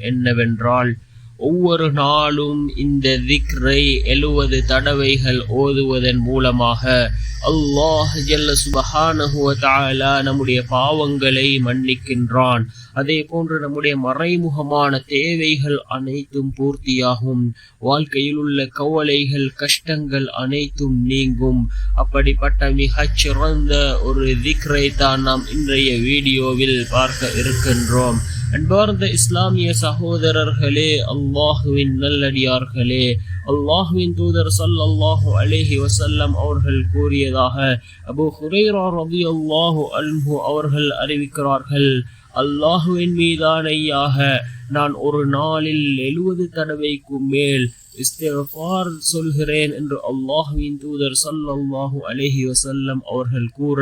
என்னவென்றால் ஒவ்வொரு நாளும் இந்த திக்ரை எழுவது தடவைகள் ஓதுவதன் மூலமாக அல்லாஹ் ஜல்ல சுபஹானஹு நம்முடைய பாவங்களை மன்னிக்கின்றான். அதே போன்று நம்முடைய மறைமுகமான தேவைகள் அனைத்தும் பூர்த்தியாகும். வாழ்க்கையில் உள்ள கவலைகள் கஷ்டங்கள் அனைத்தும் நீங்கும். அப்படிப்பட்ட மிகச் சிறந்த ஒரு திக்ரை தான் நாம் இன்றைய வீடியோவில் பார்க்க இருக்கின்றோம். அன்பார்ந்த இஸ்லாமிய சகோதரர்களே அல்லாஹுவின் நல்லடியார்களே அல்லாஹுவின் தூதர் சல்லாஹு அலேஹி வசல்லம் அவர்கள் கூறியதாக அபு ஹுரேரா ரவி அல்லாஹு அல்ஹு அவர்கள் அறிவிக்கிறார்கள். அல்லாஹுவின் மீதானையாக நான் ஒரு நாளில் எழுபது தடவைக்கு மேல் இஸ்திஃபார் சொல்கிறேன் என்று அல்லாஹுவின் தூதர் சல்லாஹூ அலேஹி வசல்லம் அவர்கள் கூற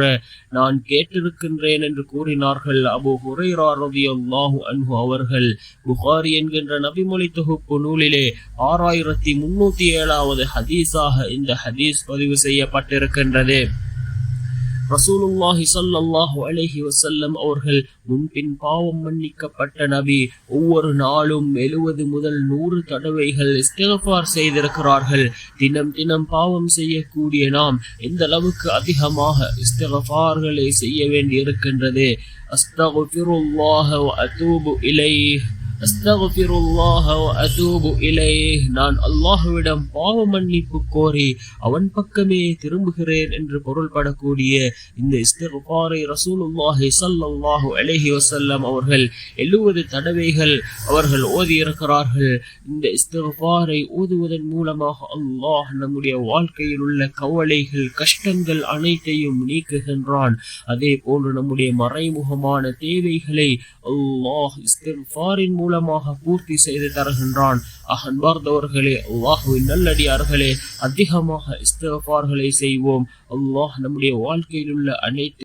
நான் கேட்டிருக்கின்றேன் என்று கூறினார்கள் அபு ஹுரைரா ரலியல்லாஹு அன்ஹு அவர்கள். புகாரி என்கின்ற நபிமொழி தொகுப்பு நூலிலே ஆறாயிரத்தி முன்னூத்தி ஏழாவது ஹதீஸாக இந்த ஹதீஸ் பதிவு செய்யப்பட்டிருக்கின்றது. ரசூலுல்லாஹி ஸல்லல்லாஹு அலைஹி வசல்லம் அவர்கள் முன்பின் பாவம் மன்னிக்கப்பட்ட நபி. ஒவ்வொரு நாளும் எழுவது முதல் நூறு தடவைகள் இஸ்திகஃபார் செய்திருக்கிறார்கள். தினம் தினம் பாவம் செய்யக்கூடிய நாம் எந்த அளவுக்கு அதிகமாக இஸ்திகஃபார்களை செய்ய வேண்டி இருக்கின்றது அஸ்தகுஃபிருல்லாஹ வ அதூபு இலைஹ். நான் அல்லாஹ்விடம் பாவ மன்னிப்பு கோரி அவன் பக்கமே திரும்புகிறேன் என்று பொருள்படக்கூடிய இந்த இஸ்தகுபாரை ரசூலுல்லாஹி சல்லாஹு அலைஹி வசல்லம் அவர்கள் எழுவது தடவைகள் அவர்கள் ஓதியிருக்கிறார்கள் இந்த இஸ்தகுபாரை ஓதுவதன் மூலமாக அல்லாஹ் நம்முடைய வாழ்க்கையில் உள்ள கவலைகள் கஷ்டங்கள் அனைத்தையும் நீக்குகின்றான் அதே போன்று நம்முடைய மறைமுகமான தேவைகளை அல்லாஹ் இஸ்திக்பாரின் மூலமாக பூர்த்தி செய்து தருகின்றான். அன்பார்ந்தவர்களே அல்லாஹுவின் நல்லடியார்களே அதிகமாக இஸ்தகார்களை செய்வோம். அல்லாஹ் நம்முடைய வாழ்க்கையில் உள்ள அனைத்து